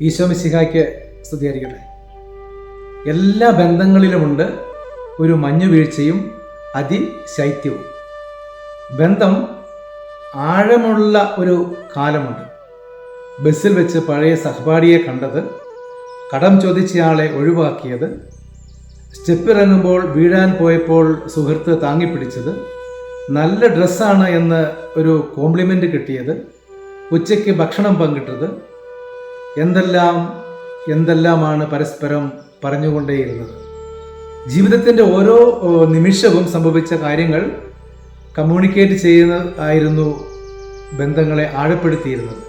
ഈശോ മിസിഹായ്ക്ക് സ്തുതിയായിരിക്കട്ടെ. എല്ലാ ബന്ധങ്ങളിലുമുണ്ട് ഒരു മഞ്ഞുവീഴ്ചയും അതിശൈത്യവും. ബന്ധം ആഴമുള്ള ഒരു കാലമുണ്ട്. ബസ്സിൽ വെച്ച് പഴയ സഹപാഠിയെ കണ്ടത് കടം ചോദിച്ചയാളെ ഒഴിവാക്കിയത് സ്റ്റെപ്പ് ഇറങ്ങുമ്പോൾ വീഴാൻ പോയപ്പോൾ സുഹൃത്ത് താങ്ങിപ്പിടിച്ചത് നല്ല ഡ്രസ്സാണ് എന്ന് ഒരു കോംപ്ലിമെന്റ് കിട്ടിയത് ഉച്ചയ്ക്ക് ഭക്ഷണം പങ്കിട്ടത് എന്തെല്ലാം എന്തെല്ലാമാണ് പരസ്പരം പറഞ്ഞുകൊണ്ടേയിരുന്നത്? ജീവിതത്തിന്റെ ഓരോ നിമിഷവും സംഭവിച്ച കാര്യങ്ങൾ കമ്മ്യൂണിക്കേറ്റ് ചെയ്യുന്ന ആയിരുന്നു ബന്ധങ്ങളെ ആഴപ്പെടുത്തിയിരുന്നത്.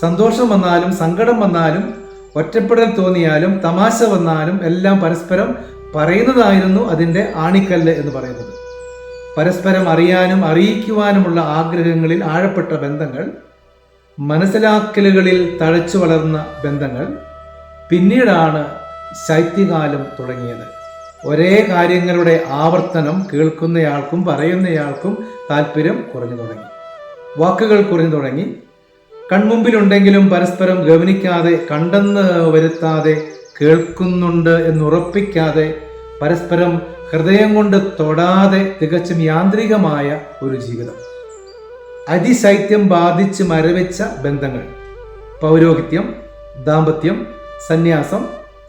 സന്തോഷം വന്നാലും സങ്കടം വന്നാലും ഒറ്റപ്പെടൽ തോന്നിയാലും തമാശ വന്നാലും എല്ലാം പരസ്പരം പറയുന്നതായിരുന്നു അതിന്റെ ആണിക്കല്ല് എന്ന് പറയുന്നത്. പരസ്പരം അറിയാനും അറിയിക്കുവാനുമുള്ള ആഗ്രഹങ്ങളിൽ ആഴപ്പെട്ട ബന്ധങ്ങൾ മനസ്സിലാക്കലുകളിൽ തഴച്ചു വളർന്ന ബന്ധങ്ങൾ പിന്നീടാണ് ശൈത്യകാലം തുടങ്ങിയത്. ഒരേ കാര്യങ്ങളുടെ ആവർത്തനം കേൾക്കുന്നയാൾക്കും പറയുന്നയാൾക്കും താല്പര്യം കുറഞ്ഞു തുടങ്ങി. വാക്കുകൾ കുറഞ്ഞു തുടങ്ങി. കൺമുമ്പിലുണ്ടെങ്കിലും പരസ്പരം ഗവനിക്കാതെ കണ്ടെന്ന് വരുത്താതെ കേൾക്കുന്നുണ്ട് എന്നുറപ്പിക്കാതെ പരസ്പരം ഹൃദയം കൊണ്ട് തൊടാതെ തികച്ചും യാന്ത്രികമായ ഒരു ജീവിതം. അതിശൈത്യം ബാധിച്ച് മരവിച്ച ബന്ധങ്ങൾ. പൗരോഹിത്യം ദാമ്പത്യം സന്യാസം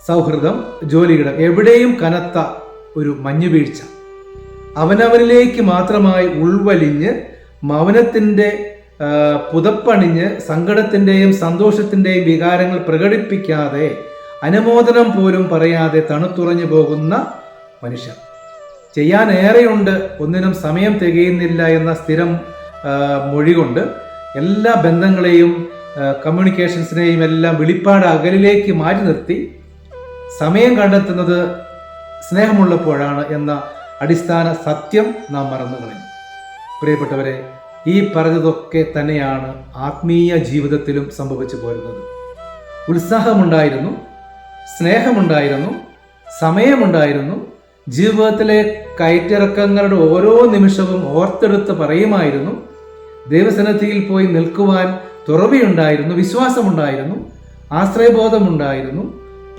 സൗഹൃദം ജോലിയിടം. എവിടെയും കനത്ത ഒരു മഞ്ഞുവീഴ്ച. അവനവനിലേക്ക് മാത്രമായി ഉൾവലിഞ്ഞ് മൗനത്തിന്റെ പുതപ്പണിഞ്ഞ് സങ്കടത്തിന്റെയും സന്തോഷത്തിന്റെയും വികാരങ്ങൾ പ്രകടിപ്പിക്കാതെ അനുമോദനം പോലും പറയാതെ തണുത്തുറഞ്ഞു പോകുന്ന മനുഷ്യർ. ചെയ്യാൻ ഏറെയുണ്ട് ഒന്നിനും സമയം തികയുന്നില്ല എന്ന സ്ഥിരം മൊഴി കൊണ്ട് എല്ലാ ബന്ധങ്ങളെയും കമ്മ്യൂണിക്കേഷൻസിനെയും എല്ലാം വെളിപ്പാട് അകലിലേക്ക് മാറ്റി നിർത്തി സമയം കണ്ടെത്തുന്നത് സ്നേഹമുള്ളപ്പോഴാണ് എന്ന അടിസ്ഥാന സത്യം നാം മറന്നു കളഞ്ഞു. പ്രിയപ്പെട്ടവരെ ഈ പറഞ്ഞതൊക്കെ തന്നെയാണ് ആത്മീയ ജീവിതത്തിലും സംഭവിച്ചു പോരുന്നത്. ഉത്സാഹമുണ്ടായിരുന്നു സ്നേഹമുണ്ടായിരുന്നു സമയമുണ്ടായിരുന്നു ജീവിതത്തിലെ കയറ്റിറക്കങ്ങളുടെ ഓരോ നിമിഷവും ഓർത്തെടുത്ത് പറയുമായിരുന്നു ദൈവസന്നിധിയിൽ പോയി നിൽക്കുവാൻ തുറവിയുണ്ടായിരുന്നു വിശ്വാസമുണ്ടായിരുന്നു ആശ്രയബോധമുണ്ടായിരുന്നു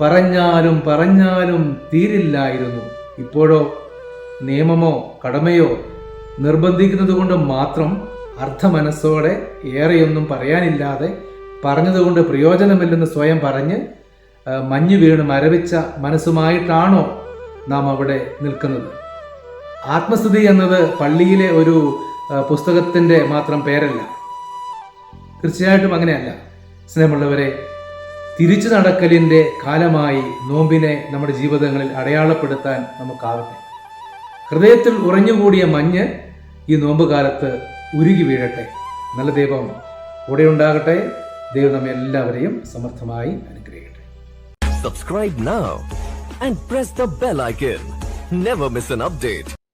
പറഞ്ഞാലും പറഞ്ഞാലും തീരില്ലായിരുന്നു. ഇപ്പോഴോ നിയമമോ കടമയോ നിർബന്ധിക്കുന്നത് കൊണ്ട് മാത്രം അർത്ഥമനസ്സോടെ ഏറെയൊന്നും പറയാനില്ലാതെ പറഞ്ഞതുകൊണ്ട് പ്രയോജനമില്ലെന്ന് സ്വയം പറഞ്ഞ് മഞ്ഞു വീണ് മരവിച്ച മനസ്സുമായിട്ടാണോ നാം അവിടെ നിൽക്കുന്നത്? ആത്മസ്ഥിതി എന്നത് പള്ളിയിലെ ഒരു പുസ്തകത്തിന്റെ മാത്രം പേരല്ല. തീർച്ചയായിട്ടും അങ്ങനെയല്ല. സ്നേഹമുള്ളവരെ തിരിച്ചു നടക്കലിന്റെ കാലമായി നോമ്പിനെ നമ്മുടെ ജീവിതങ്ങളിൽ അടയാളപ്പെടുത്താൻ നമുക്കാവട്ടെ. ഹൃദയത്തിൽ ഉറഞ്ഞുകൂടിയ മഞ്ഞ് ഈ നോമ്പ് കാലത്ത് ഉരുകി വീഴട്ടെ. നല്ല ദൈവം കൂടെ ഉണ്ടാകട്ടെ ദൈവം നമ്മെ എല്ലാവരെയും സമർത്ഥമായി അനുഗ്രഹിക്കട്ടെ. Subscribe now and press the bell icon never miss an update.